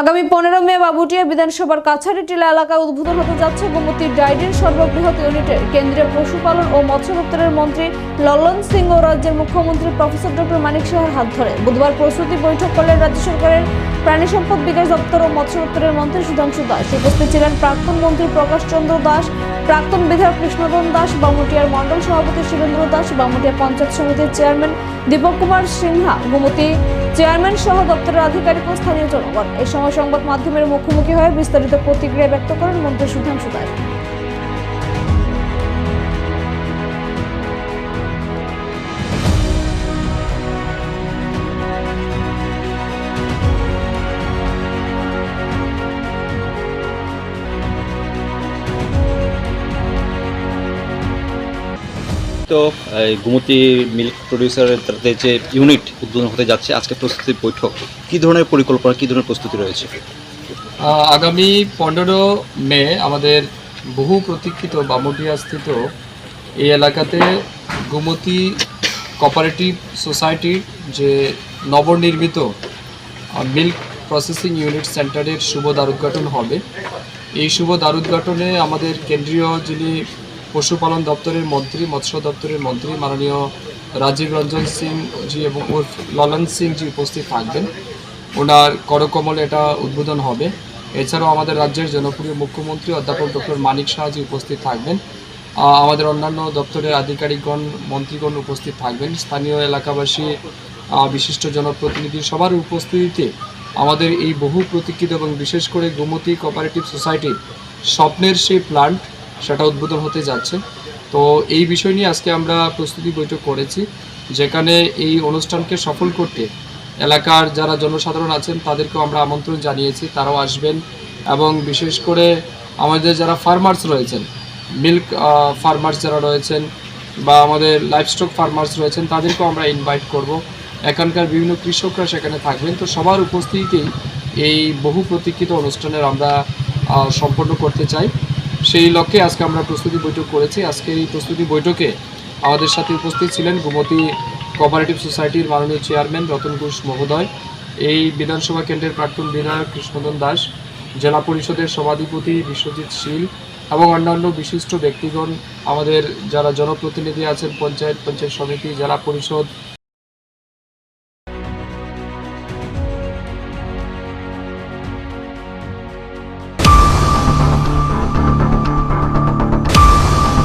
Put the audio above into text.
আগামী পনেরো মে বাবুটিয়া বিধানসভার টিলা এলাকায় উদ্বোধন হতে যাচ্ছে গোমতী ডাইডের সর্ববৃহৎ ইউনিটের কেন্দ্রীয় পশুপালন ও মৎস্য দপ্তরের মন্ত্রী লল্লন সিং ও রাজ্যের মুখ্যমন্ত্রী প্রফেসর ডক্টর মানিক শাহের হাত ধরে। বুধবার প্রস্তুতি বৈঠক করলেন রাজ্য সরকারের প্রাণী সম্পদ বিকাশ দপ্তর ও মৎস্য দপ্তরের মন্ত্রী সুধাংশু দাস। উপস্থিত ছিলেন প্রাক্তন মন্ত্রী প্রকাশ চন্দ্র দাস, প্রাক্তন বিধায়ক কৃষ্ণধন দাস, বামুটিয়ার মন্ডল সভাপতি শিবেন্দ্র দাস, বামুটিয়া পঞ্চায়েত সমিতির চেয়ারম্যান দীপক কুমার সিনহা, গোমতী চেয়ারম্যান সহ দপ্তরের আধিকারিক ও স্থানীয় জনগণ। এই সময় সংবাদ মাধ্যমের মুখোমুখি হয়ে বিস্তারিত প্রতিক্রিয়া ব্যক্ত করেন মন্ত্রী সুধাংশু দাস। তো গুমতি মিল্ক প্রডিউসারের তাদের যে ইউনিট উদ্বোধন হতে যাচ্ছে, আজকে প্রস্তুতি বৈঠক, কি ধরনের পরিকল্পনা, কি ধরনের প্রস্তুতি রয়েছে? আগামী পনেরো মে আমাদের বহু প্রতীক্ষিত বামুটিয়া স্থিত এই এলাকাতে গোমতী কোপারেটিভ সোসাইটির যে নবনির্মিত মিল্ক প্রসেসিং ইউনিট সেন্টারের শুভ দ্বারোদ্ঘাটন হবে। এই শুভ দ্বারোদ্ঘাটনে আমাদের কেন্দ্রীয় যিনি পশুপালন দপ্তরের মন্ত্রী, মৎস্য দপ্তরের মন্ত্রী মাননীয় রাজীব রঞ্জন সিং জি এবং উর্ফ ললন সিং জি উপস্থিত থাকবেন। ওনার করকমলে এটা উদ্বোধন হবে। এছাড়াও আমাদের রাজ্যের জনপ্রিয় মুখ্যমন্ত্রী অধ্যাপক ডক্টর মানিক শাহজি উপস্থিত থাকবেন। আমাদের অন্যান্য দপ্তরের আধিকারিকগণ, মন্ত্রীগণ উপস্থিত থাকবেন। স্থানীয় এলাকাবাসী বিশিষ্ট জনপ্রতিনিধি সবার উপস্থিতিতে আমাদের এই বহু প্রতীক্ষিত এবং বিশেষ করে গোমতী কোঅপারেটিভ সোসাইটির স্বপ্নের সেই প্ল্যান্ট সেটা উদ্বোধন হতে যাচ্ছে। তো এই বিষয় নিয়ে আজকে আমরা প্রস্তুতি বৈঠক করেছি, যেখানে এই অনুষ্ঠানকে সফল করতে এলাকার যারা জনসাধারণ আছেন, তাদেরকেও আমরা আমন্ত্রণ জানিয়েছি, তারাও আসবেন এবং বিশেষ করে আমাদের যারা ফার্মার্স রয়েছেন মিল্ক ফার্মার্স যারা রয়েছেন বা আমাদের লাইভস্টক ফার্মার্স রয়েছেন, তাদেরকেও আমরা ইনভাইট করব। এখানকার বিভিন্ন কৃষকরা সেখানে থাকবেন। তো সবার উপস্থিতিতেই এই বহু প্রতীক্ষিত অনুষ্ঠানের আমরা সম্পন্ন করতে চাই। সেই লক্ষ্যে আজকে আমরা প্রস্তুতি বৈঠক করেছি। আজকে এই প্রস্তুতি বৈঠকে আমাদের সাথে উপস্থিত ছিলেন গোমতী কোঅপারেটিভ সোসাইটির মাননীয় চেয়ারম্যান রতন ঘোষ মহোদয়, এই বিধানসভা কেন্দ্রের প্রাক্তন বিধায়ক কৃষ্ণদন দাস, জেলা পরিষদের সভাধিপতি বিশ্বজিৎ শীল এবং অন্যান্য বিশিষ্ট ব্যক্তিগণ, আমাদের যারা জনপ্রতিনিধি আছেন, পঞ্চায়েত পঞ্চায়েত সমিতি, জেলা পরিষদ